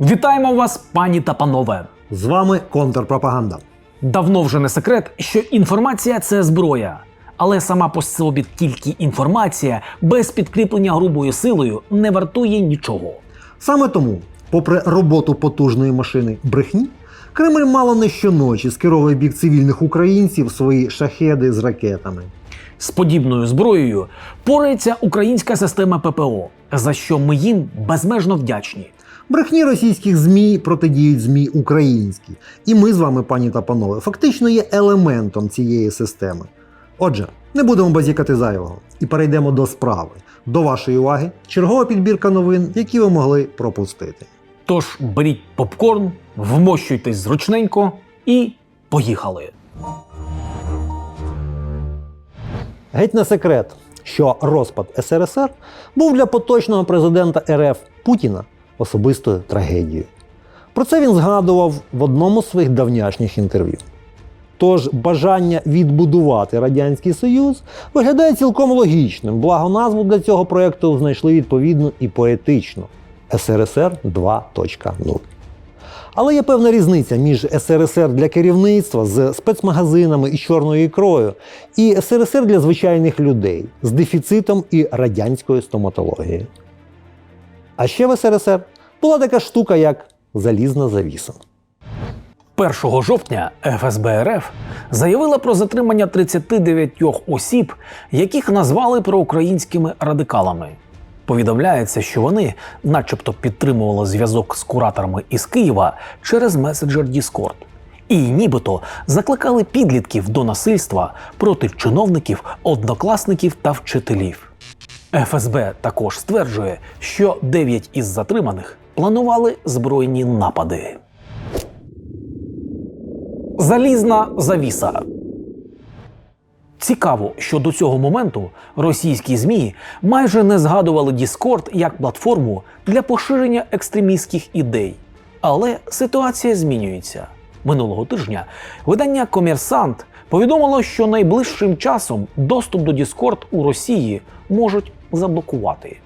Вітаємо вас, пані та панове! З вами контрпропаганда. Давно вже не секрет, що інформація це зброя. Але сама по собі тільки інформація без підкріплення грубою силою не вартує нічого. Саме тому, попри роботу потужної машини брехні, Кремль мало не щоночі скеровує бік цивільних українців свої шахеди з ракетами. З подібною зброєю порається українська система ППО, за що ми їм безмежно вдячні. Брехні російських ЗМІ протидіють ЗМІ українські. І ми з вами, пані та панове, фактично є елементом цієї системи. Отже, не будемо базікати зайвого і перейдемо до справи. До вашої уваги чергова підбірка новин, які ви могли пропустити. Тож беріть попкорн, вмощуйтесь зручненько і поїхали. Геть не секрет, що розпад СРСР був для поточного президента РФ Путіна особистою трагедією. Про це він згадував в одному з своїх давнішніх інтерв'ю. Тож бажання відбудувати Радянський Союз виглядає цілком логічним, благо назву для цього проєкту знайшли відповідну і поетичну СРСР 2.0. Але є певна різниця між СРСР для керівництва з спецмагазинами і чорною ікрою і СРСР для звичайних людей з дефіцитом і радянською стоматологією. А ще в СРСР була така штука, як залізна завіса. 1 жовтня ФСБ РФ заявила про затримання 39 осіб, яких назвали проукраїнськими радикалами. Повідомляється, що вони, начебто, підтримували зв'язок з кураторами із Києва через меседжер Discord. І нібито закликали підлітків до насильства проти чиновників, однокласників та вчителів. ФСБ також стверджує, що 9 із затриманих планували збройні напади. Залізна завіса. Цікаво, що до цього моменту російські ЗМІ майже не згадували Discord як платформу для поширення екстремістських ідей. Але ситуація змінюється. Минулого тижня видання Комерсант повідомило, що найближчим часом доступ до Discord у Росії можуть заблокувати.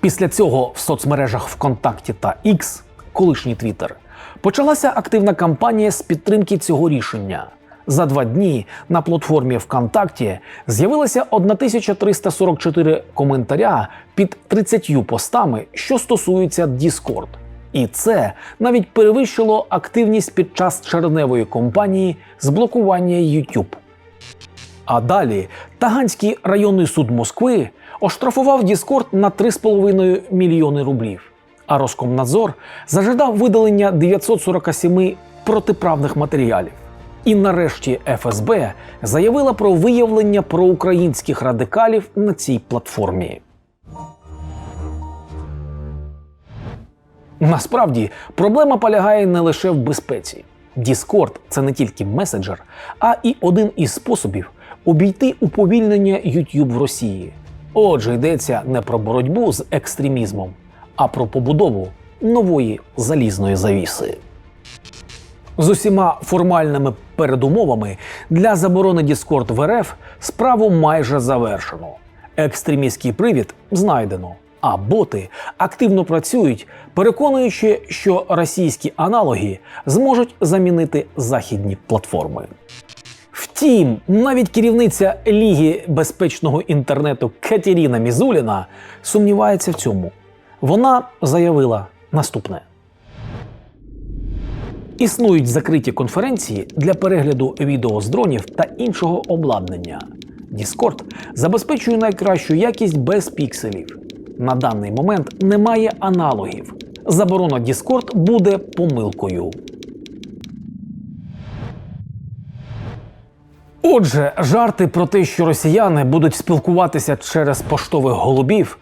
Після цього в соцмережах ВКонтакті та X, колишній Твіттер, почалася активна кампанія з підтримки цього рішення. За два дні на платформі ВКонтакті з'явилося 1344 коментаря під 30 постами, що стосуються Discord. І це навіть перевищило активність під час черневої кампанії з блокування YouTube. А далі Таганський районний суд Москви оштрафував Discord на 3,5 мільйони рублів. А Роскомнадзор зажадав видалення 947 протиправних матеріалів. І нарешті ФСБ заявила про виявлення проукраїнських радикалів на цій платформі. Насправді проблема полягає не лише в безпеці. Discord – це не тільки меседжер, а і один із способів обійти уповільнення YouTube в Росії. Отже, йдеться не про боротьбу з екстремізмом, а про побудову нової залізної завіси. З усіма формальними передумовами для заборони Discord в РФ справу майже завершено. Екстремістський привід знайдено, а боти активно працюють, переконуючи, що російські аналоги зможуть замінити західні платформи. Втім, навіть керівниця Ліги безпечного інтернету Катеріна Мізуліна сумнівається в цьому. Вона заявила наступне. Існують закриті конференції для перегляду відео з дронів та іншого обладнання. Discord забезпечує найкращу якість без пікселів. На даний момент немає аналогів. Заборона Discord буде помилкою. Отже, жарти про те, що росіяни будуть спілкуватися через поштових голубів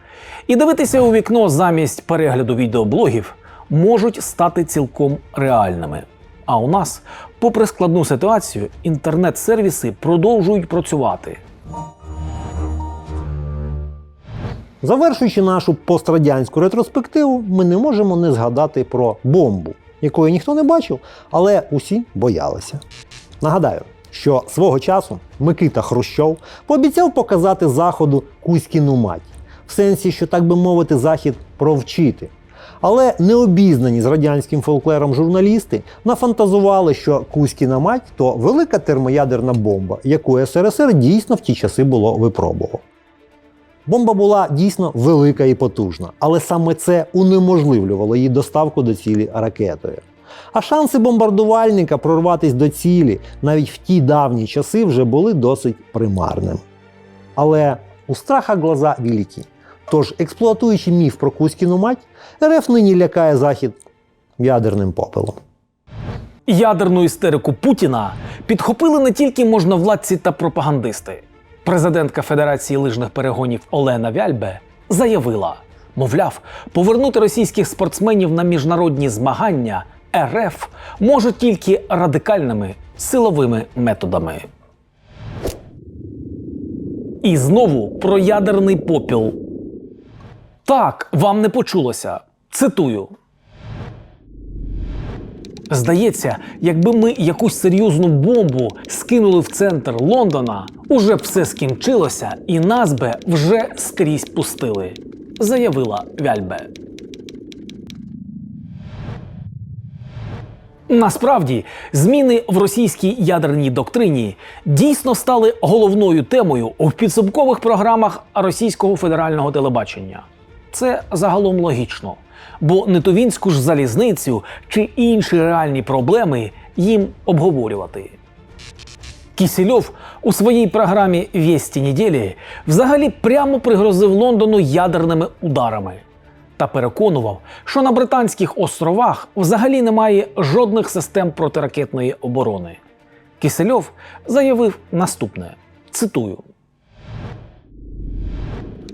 і дивитися у вікно замість перегляду відеоблогів, можуть стати цілком реальними. А у нас, попри складну ситуацію, інтернет-сервіси продовжують працювати. Завершуючи нашу пострадянську ретроспективу, ми не можемо не згадати про бомбу, якої ніхто не бачив, але усі боялися. Нагадаю, що свого часу Микита Хрущов пообіцяв показати Заходу Кузькіну мать, в сенсі, що так би мовити, Захід провчити. Але необізнані з радянським фолклером журналісти нафантазували, що Кузькіна мать то велика термоядерна бомба, яку СРСР дійсно в ті часи було випробував. Бомба була дійсно велика і потужна, але саме це унеможливлювало її доставку до цілі ракетою. А шанси бомбардувальника прорватися до цілі навіть в ті давні часи вже були досить примарними. Але у страха глаза великі. Тож, експлуатуючи міф про Кузькіну мать, РФ нині лякає Захід ядерним попелом. Ядерну істерику Путіна підхопили не тільки можновладці та пропагандисти. Президентка Федерації лижних перегонів Олена Вяльбе заявила: мовляв, повернути російських спортсменів на міжнародні змагання РФ може тільки радикальними силовими методами. І знову про ядерний попіл. Так, вам не почулося. Цитую. Здається, якби ми якусь серйозну бомбу скинули в центр Лондона, уже б все скінчилося і нас би вже скрізь пустили, заявила Вяльбе. Насправді, зміни в російській ядерній доктрині дійсно стали головною темою у підсумкових програмах російського федерального телебачення. Це загалом логічно, бо не то вінську ж залізницю чи інші реальні проблеми їм обговорювати. Кісельов у своїй програмі Вєсті неділі взагалі прямо пригрозив Лондону ядерними ударами та переконував, що на Британських островах взагалі немає жодних систем протиракетної оборони. Кисельов заявив наступне: цитую.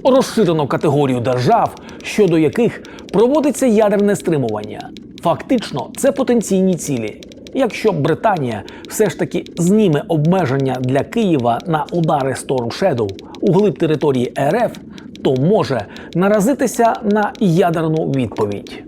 Розширено категорію держав, щодо яких проводиться ядерне стримування. Фактично, це потенційні цілі. Якщо Британія все ж таки зніме обмеження для Києва на удари Storm Shadow у глиб території РФ, то може наразитися на ядерну відповідь.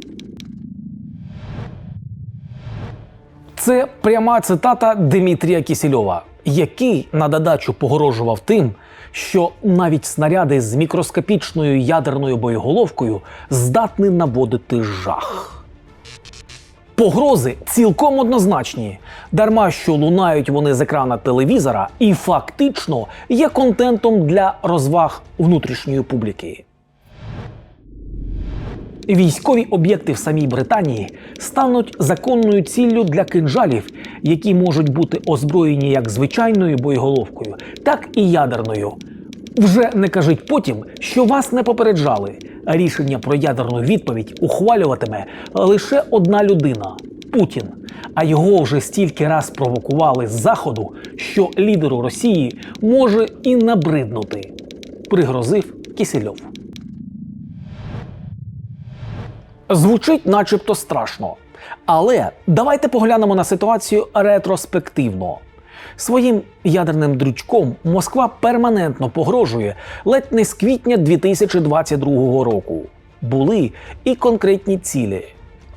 Це пряма цитата Дмитрія Кісельова, який на додачу погрожував тим, що навіть снаряди з мікроскопічною ядерною боєголовкою здатні наводити жах. Погрози цілком однозначні, дарма що лунають вони з екрана телевізора і фактично є контентом для розваг внутрішньої публіки. Військові об'єкти в самій Британії стануть законною ціллю для кинжалів, які можуть бути озброєні як звичайною боєголовкою, так і ядерною. Вже не кажіть потім, що вас не попереджали. Рішення про ядерну відповідь ухвалюватиме лише одна людина Путін. А його вже стільки раз провокували з заходу, що лідеру Росії може і набриднути, пригрозив Кісельов. Звучить начебто страшно. Але давайте поглянемо на ситуацію ретроспективно. Своїм ядерним дрючком Москва перманентно погрожує ледь не з квітня 2022 року. Були і конкретні цілі.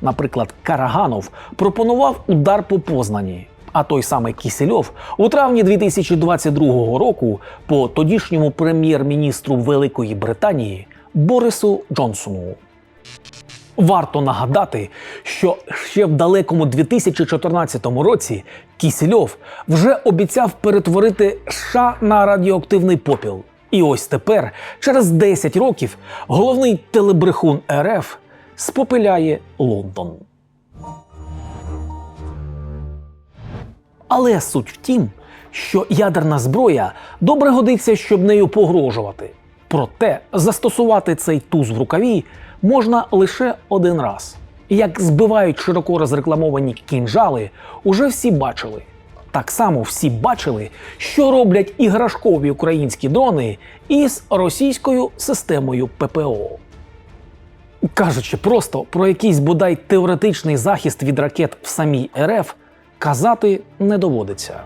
Наприклад, Караганов пропонував удар по Познані. А той самий Кісельов у травні 2022 року по тодішньому прем'єр-міністру Великої Британії Борису Джонсону. Варто нагадати, що ще в далекому 2014 році Кісельов вже обіцяв перетворити США на радіоактивний попіл. І ось тепер, через 10 років, головний телебрехун РФ спопиляє Лондон. Але суть в тім, що ядерна зброя добре годиться, щоб нею погрожувати. Проте застосувати цей туз в рукаві можна лише один раз. Як збивають широко розрекламовані кінжали, уже всі бачили. Так само всі бачили, що роблять іграшкові українські дрони із російською системою ППО. Кажучи просто про якийсь бодай теоретичний захист від ракет в самій РФ, казати не доводиться.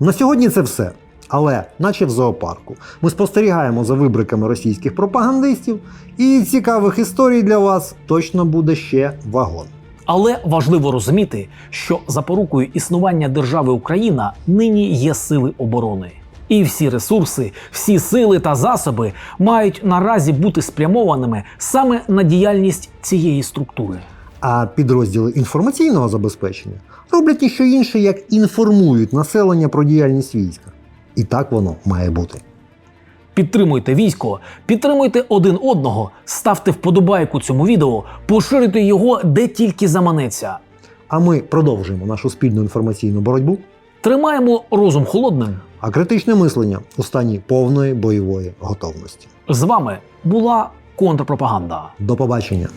На сьогодні це все. Але, наче в зоопарку, ми спостерігаємо за вибриками російських пропагандистів, і цікавих історій для вас точно буде ще вагон. Але важливо розуміти, що запорукою існування держави Україна нині є сили оборони. І всі ресурси, всі сили та засоби мають наразі бути спрямованими саме на діяльність цієї структури. А підрозділи інформаційного забезпечення роблять ніщо інше, як інформують населення про діяльність війська. І так воно має бути. Підтримуйте військо, підтримуйте один одного, ставте вподобайку цьому відео, поширюйте його де тільки заманеться. А ми продовжуємо нашу спільну інформаційну боротьбу, Тримаємо розум холодним. а критичне мислення у стані повної бойової готовності. З вами була контрпропаганда. До побачення!